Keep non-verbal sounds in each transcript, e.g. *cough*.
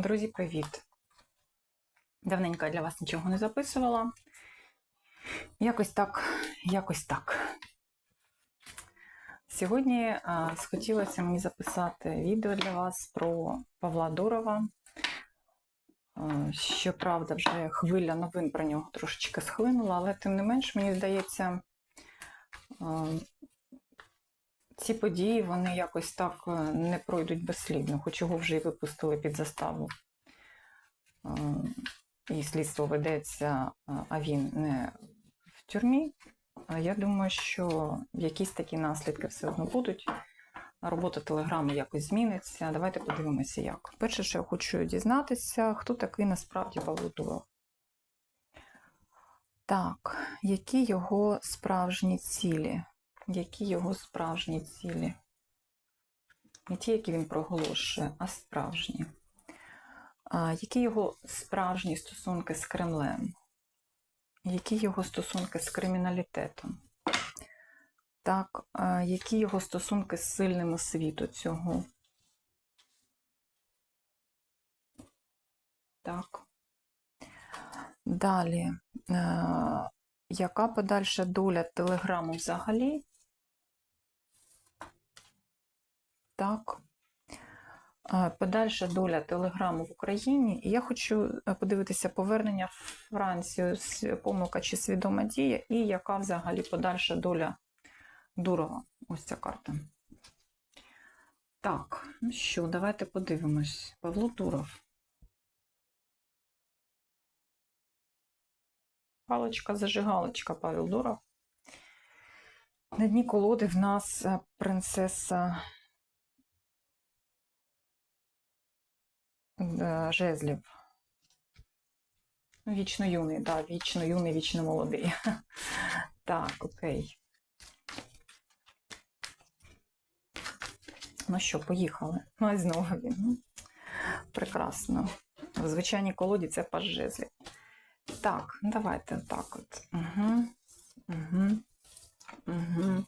Друзі, привіт! Давненько для вас нічого не записувала. Якось так, якось так. Сьогодні а, схотілося мені записати відео для вас про Павла Дурова. Щоправда, вже хвиля новин про нього трошечки схлинула, але тим не менш, мені здається, ці події вони якось так е, не пройдуть безслідно, хоч його вже і випустили під заставу. Е, І слідство ведеться, е, а він не в тюрмі. Я думаю, що якісь такі наслідки все одно будуть. Робота телеграми якось зміниться. Давайте подивимося, як. Перше, що я хочу дізнатися, хто такий насправді Павло Дуров. Так, які його справжні цілі? Які його справжні цілі? Не ті, які він проголошує, а справжні. А, які його справжні стосунки з Кремлем? Які його стосунки з криміналітетом? Так, а, які його стосунки з сильними світу цього? Так. Далі. Е, яка подальша доля телеграму взагалі? Так. Подальша доля телеграму в Україні. І я хочу е, подивитися повернення в Францію, помилка чи свідома дія, і яка взагалі подальша доля Дурова. Ось ця карта. Так, ну що, давайте подивимось. Павло Дуров. Палочка-зажигалочка Павел Дуров. На дні колоди в нас е, принцеса жезлів. Вічно юний, да, вічно юний, вічно молодий. *laughs* Так, окей. Ну що, поїхали. Ну, знову він. Ну, Прекрасно. В звичайній колоді це паж жезлів. Так, давайте так от. Угу. Угу. Угу.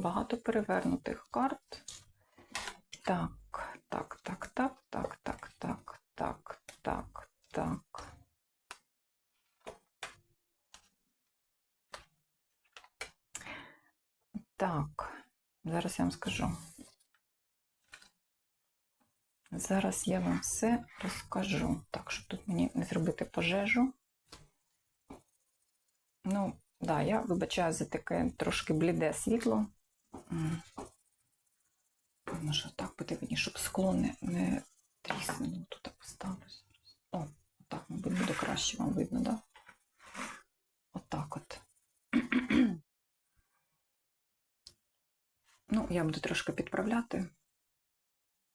Багато перевернутих карт. Так, так, так, так, так, так, так, так, так, так. Так, зараз я вам скажу. Зараз я вам все розкажу. Так, щоб тут мені не зробити пожежу. Ну, да, я вибачаю за таке трошки бліде світло. М. Може, так буде щоб скло не, не тріснуло. Тут поставлю. О, так, мабуть, буде краще вам видно, так? Да? Отак от. *clears throat* Ну, я буду трошки підправляти.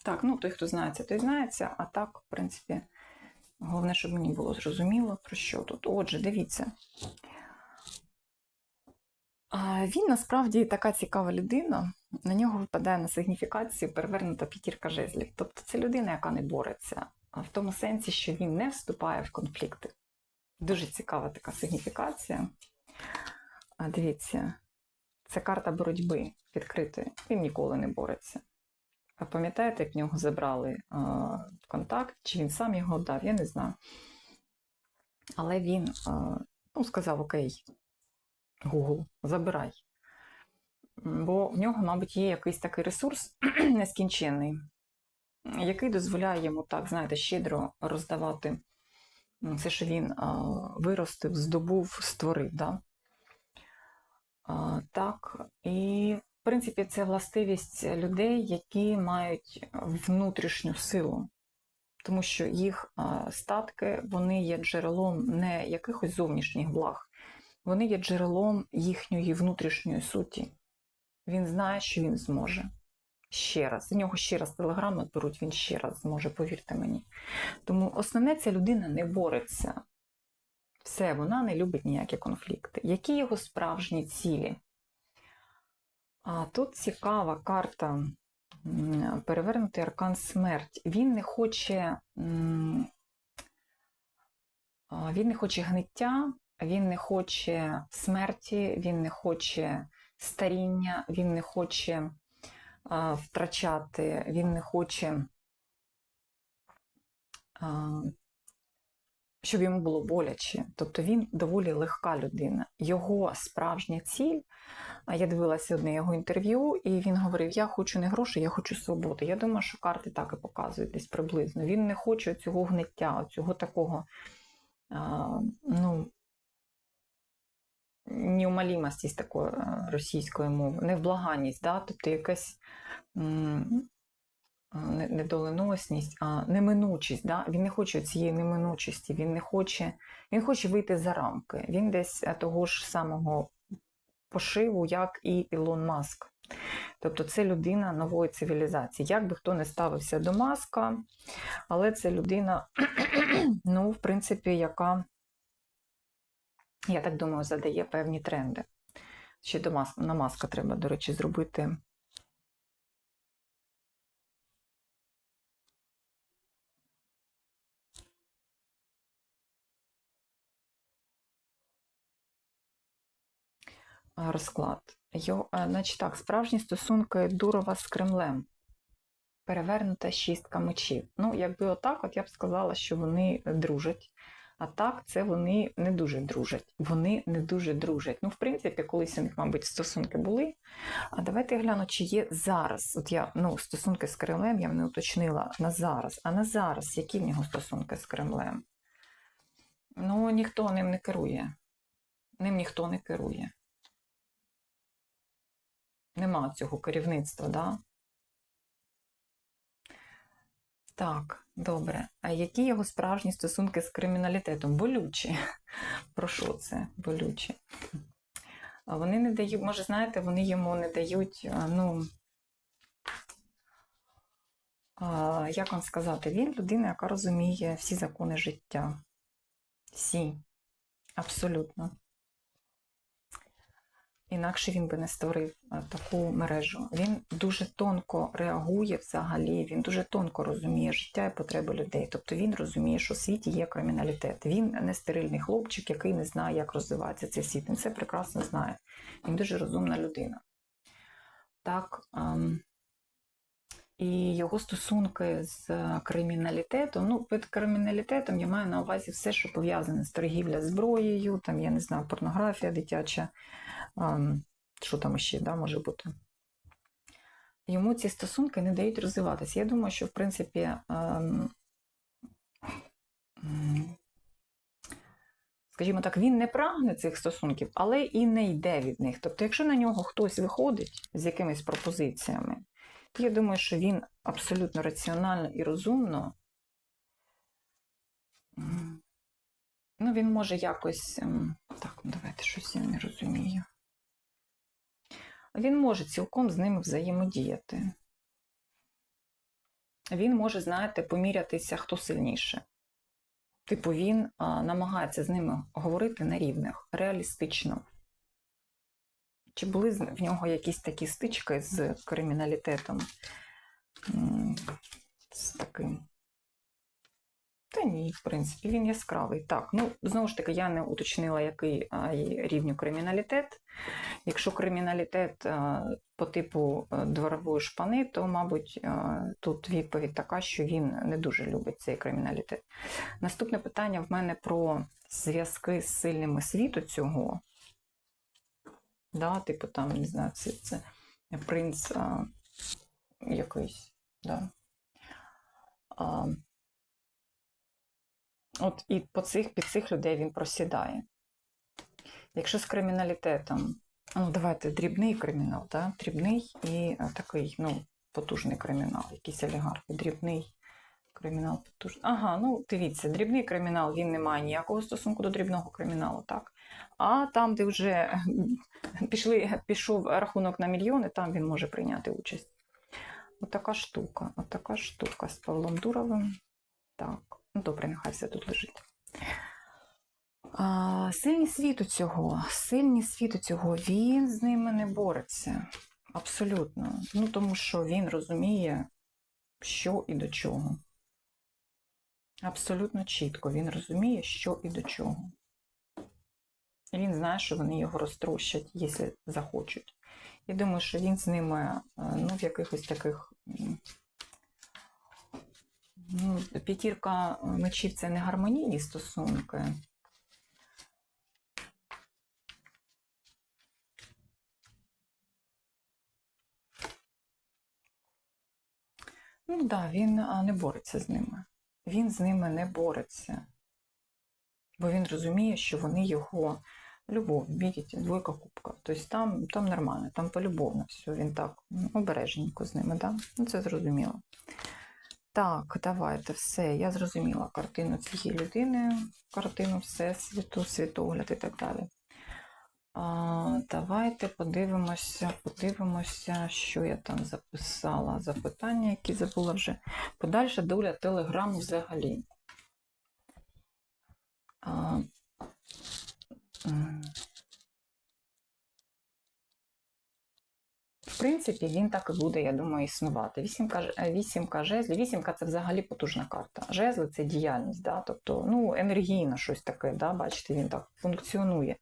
Так, ну той, хто знається, той знається, а так, в принципі, головне, щоб мені було зрозуміло, про що тут. Отже, дивіться. Він насправді така цікава людина. На нього випадає на сигніфікацію перевернута п'ятірка жезлів. Тобто це людина, яка не бореться, а в тому сенсі, що він не вступає в конфлікти. Дуже цікава така сигніфікація. Дивіться, це карта боротьби відкритої. Він ніколи не бореться. А пам'ятаєте, як в нього забрали контакт, чи він сам його дав, я не знаю. Але він ну, сказав: Окей, Google, забирай. Бо в нього, мабуть, є якийсь такий ресурс *clears throat* нескінченний, який дозволяє йому так, знаєте, щедро роздавати все, що він а, виростив, здобув, створив. Да? А, так, і в принципі, це властивість людей, які мають внутрішню силу, тому що їх статки вони є джерелом не якихось зовнішніх благ, вони є джерелом їхньої внутрішньої суті. Він знає, що він зможе. Ще раз. За нього ще раз телеграми беруть, він ще раз зможе, повірте мені. Тому основне, ця людина не бореться. Все, вона не любить ніякі конфлікти. Які його справжні цілі? А тут цікава карта перевернутий аркан смерть. Він не хоче, він не хоче гниття, він не хоче смерті, він не хоче старіння, він не хоче а, втрачати, він не хоче а, щоб йому було боляче. Тобто він доволі легка людина. Його справжня ціль. Я дивилася одне його інтерв'ю, і він говорив: Я хочу не грошей, я хочу свободи. Я думаю, що карти так і показують десь приблизно. Він не хоче цього гниття, цього такого а, ну, неумолімості такої е, російської мови, невблаганність, да? тобто якась недоленосність, а неминучість. Да? Він не хоче цієї неминучості, він не хоче, він хоче вийти за рамки. Він десь е, того ж самого пошиву, як і Ілон Маск. Тобто це людина нової цивілізації. Як би хто не ставився до Маска, але це людина, *clears throat* ну, в принципі, яка, я так думаю, задає певні тренди. Ще до Маска, на Маска треба, до речі, зробити. розклад. Йо, значить так, справжні стосунки Дурова з Кремлем. Перевернута шістка мечів. Ну, якби отак, от я б сказала, що вони дружать. А так, це вони не дуже дружать. Вони не дуже дружать. Ну, в принципі, колись у них, мабуть, стосунки були. А давайте я гляну, чи є зараз. От я ну, стосунки з Кремлем я не уточнила на зараз. А на зараз, які в нього стосунки з Кремлем? Ну, ніхто ним не керує. Ним ніхто не керує. Нема цього керівництва, да? Так, добре. А які його справжні стосунки з криміналітетом? Болючі. Про що це? Болючі. Вони не дають, може, знаєте, вони йому не дають, ну. Як вам сказати, він людина, яка розуміє всі закони життя. Всі. Абсолютно. Інакше він би не створив е, таку мережу. Він дуже тонко реагує взагалі, він дуже тонко розуміє життя і потреби людей. Тобто він розуміє, що в світі є криміналітет. Він не стерильний хлопчик, який не знає, як розвивається цей світ. Він це прекрасно знає. Він дуже розумна людина. Так. ем, І його стосунки з криміналітетом. Ну, під криміналітетом я маю на увазі все, що пов'язане з торгівля зброєю, там, я не знаю, порнографія дитяча, що там ще да, може бути. Йому ці стосунки не дають розвиватися. Я думаю, що в принципі. ем, Скажімо так, він не прагне цих стосунків, але і не йде від них. Тобто, якщо на нього хтось виходить з якимись пропозиціями, то я думаю, що він абсолютно раціонально і розумно. Ну, він може якось. ем, Так, ну давайте щось я не розумію. Він може цілком з ними взаємодіяти. Він може, знаєте, помірятися, хто сильніше. Типу, він а, намагається з ними говорити на рівних, реалістично. Чи були в нього якісь такі стички з криміналітетом? З таким. Та ні, в принципі, він яскравий. Так, ну знову ж таки, я не уточнила, який рівню криміналітет. Якщо криміналітет по типу дворової шпани, то, мабуть, тут відповідь така, що він не дуже любить цей криміналітет. Наступне питання в мене про зв'язки з сильними світу цього. Да, типу, там, не знаю, це, це принц а, якийсь. Да. А, От і по цих, під цих людей він просідає. Якщо з криміналітетом, ну давайте дрібний кримінал, да? дрібний і такий, ну, потужний кримінал, якийсь олігархи, дрібний кримінал потужний. Ага, ну дивіться, дрібний кримінал він не має ніякого стосунку до дрібного криміналу, так. А там, де вже *laughs* пішли, пішов рахунок на мільйони, там він може прийняти участь. Отака штука, отака штука з Павлом Дуровим. Так, добре, нехай все тут лежить. А, сильні світу цього, сильні світу цього, він з ними не бореться. Абсолютно. Ну, тому що він розуміє, що і до чого. Абсолютно чітко він розуміє, що і до чого. І він знає, що вони його розтрощать, якщо захочуть. Я думаю, що він з ними е, ну, в якихось таких Ну, п'ятірка мечів це не гармонійні стосунки. Ну так, да, він не бореться з ними. Він з ними не бореться. Бо він розуміє, що вони його любов, бачите, двойка кубка. Тобто там, там нормально, там полюбовно все. Він так обережненько з ними, да? Ну, це зрозуміло. Так, давайте все. Я зрозуміла картину цієї людини, картину Всесвіту, світогляд і так далі. А, давайте подивимося, подивимося, що я там записала. Запитання, які забула вже. Подальша доля телеграму взагалі. А, В принципі, він так і буде, я думаю, існувати. Вісімка, е, вісімка жезлів. Вісімка це взагалі потужна карта. Жезли це діяльність, да? тобто ну, енергійно щось таке, да? бачите, він так функціонує.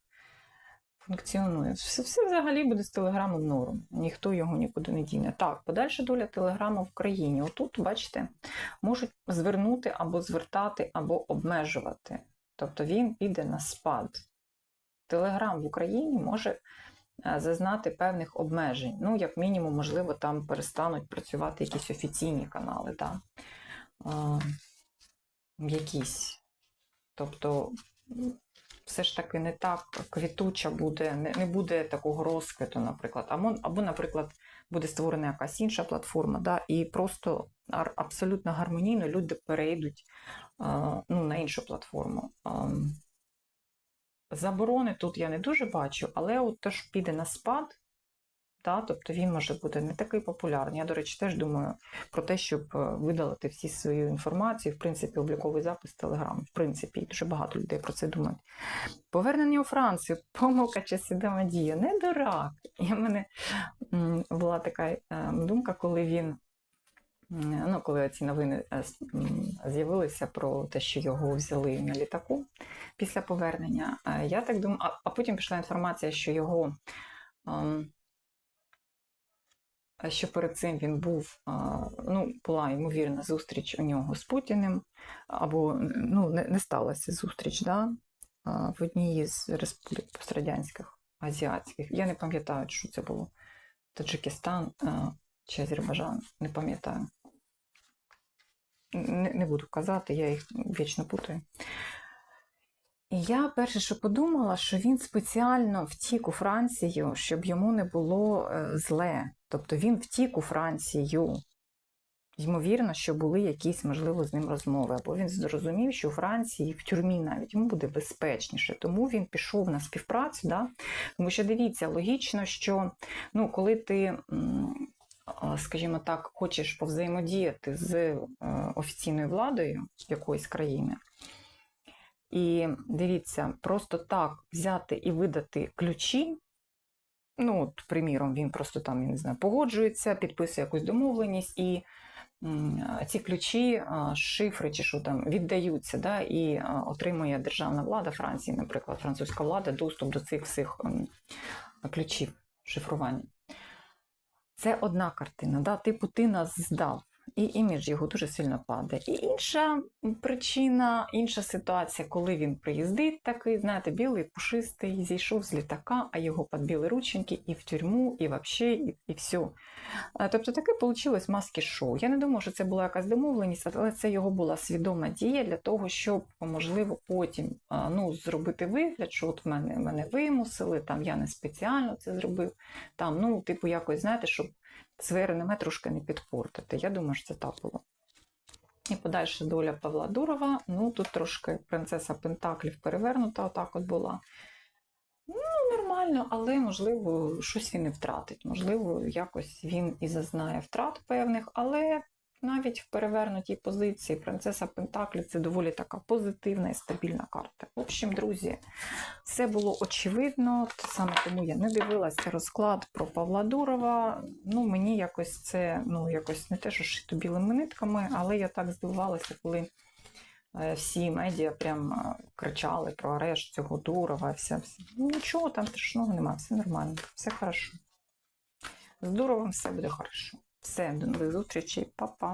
Функціонує. Все, все взагалі буде з телеграмом норм. Ніхто його нікуди не діне. Так, подальша доля телеграма в країні. Отут, бачите, можуть звернути або звертати, або обмежувати. Тобто він піде на спад. Телеграм в Україні може зазнати певних обмежень. Ну, як мінімум, можливо, там перестануть працювати якісь офіційні канали. Да? А, якісь. Тобто, все ж таки не так квітуча буде, не, не буде такого розквіту, наприклад. Або, або, наприклад, буде створена якась інша платформа, да, і просто абсолютно гармонійно люди перейдуть а, ну, на іншу платформу. Заборони тут я не дуже бачу, але от теж піде на спад, та, тобто він може бути не такий популярний. Я, до речі, теж думаю про те, щоб е, видалити всі свою інформацію, в принципі, обліковий запис Телеграм. В принципі, і дуже багато людей про це думають. Повернення у Францію, *laughs* помилка чи свідома дія. Не дурак. І в мене була така е, думка, коли він. Ну, коли ці новини е, з'явилися про те, що його взяли на літаку після повернення, е, я так думаю, а, а потім пішла інформація, що його ем, що перед цим він був, ну, була ймовірна зустріч у нього з Путіним, або ну, не, не сталася зустріч да, в одній з республік пострадянських, азіатських. Я не пам'ятаю, що це було. Таджикистан чи Азербайджан, не пам'ятаю. Не, не буду казати, я їх вічно путаю. І я перше, що подумала, що він спеціально втік у Францію, щоб йому не було е, зле. Тобто він втік у Францію. Ймовірно, що були якісь, можливо, з ним розмови. Або він зрозумів, що у Франції, в тюрмі навіть йому буде безпечніше. Тому він пішов на співпрацю. Да? Тому що дивіться, логічно, що ну, коли ти, скажімо так, хочеш повзаємодіяти з е, офіційною владою якоїсь країни. І дивіться, просто так взяти і видати ключі. Ну, от, приміром, він просто там, я не знаю, погоджується, підписує якусь домовленість, і ці ключі, шифри чи що там віддаються, да, і отримує державна влада Франції, наприклад, французька влада, доступ до цих всіх ключів шифрування. Це одна картина, да? типу ти нас здав, і імідж його дуже сильно падає. І інша причина, інша ситуація, коли він приїздить, такий, знаєте, білий, пушистий, зійшов з літака, а його підбили рученьки і в тюрму, і вообще, і, і все. Тобто таке вийшло маски шоу. Я не думаю, що це була якась домовленість, але це його була свідома дія для того, щоб, можливо, потім ну, зробити вигляд, що от мене, мене вимусили, там я не спеціально це зробив. Там, ну, типу, якось, знаєте, щоб своє реноме трошки не підпортити. Я думаю, що це так було. І подальша доля Павла Дурова. Ну, тут трошки принцеса Пентаклів перевернута, отак от була. Ну, нормально, але можливо, щось він і втратить. Можливо, якось він і зазнає втрат певних, але навіть в перевернутій позиції принцеса Пентаклів це доволі така позитивна і стабільна карта. В общем, друзі, все було очевидно, саме тому я не дивилася розклад про Павла Дурова. Ну, мені якось це ну, якось не те, що шито білими нитками, але я так здивувалася, коли е, всі медіа прям е, кричали про арешт цього Дурова. Вся, вся. Ну, нічого там страшного немає, все нормально, все хорошо. З Дуровим все буде хорошо. Все, до нових зустрічей, па-па.